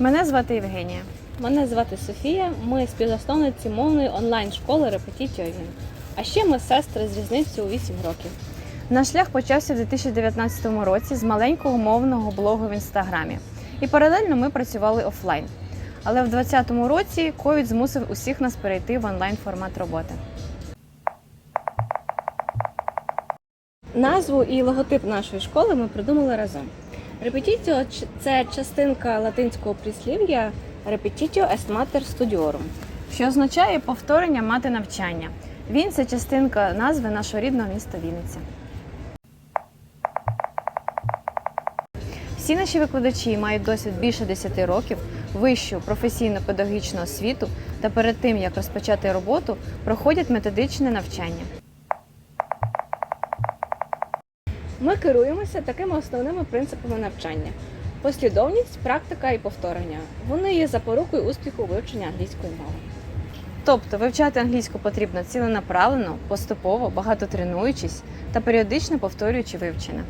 Мене звати Євгенія. Мене звати Софія. Ми співзасновниці мовної онлайн-школи Репетітіо Він. А ще ми сестри з різницею у 8 років. Наш шлях почався у 2019 році з маленького мовного блогу в інстаграмі. І паралельно ми працювали офлайн. Але в 2020 році ковід змусив усіх нас перейти в онлайн формат роботи. Назву і логотип нашої школи ми придумали разом. Репетітіо це частинка латинського прислів'я Repetitio est mater studiorum. що означає повторення мати навчання. Він це частинка назви нашого рідного міста Вінниця. Всі наші викладачі мають досвід більше 10 років, вищу професійно-педагогічну освіту та перед тим, як розпочати роботу, проходять методичне навчання. Ми керуємося такими основними принципами навчання: послідовність, практика і повторення. Вони є запорукою успіху вивчення англійської мови. Тобто вивчати англійську потрібно ціленаправлено, поступово, багато тренуючись та періодично повторюючи вивчене.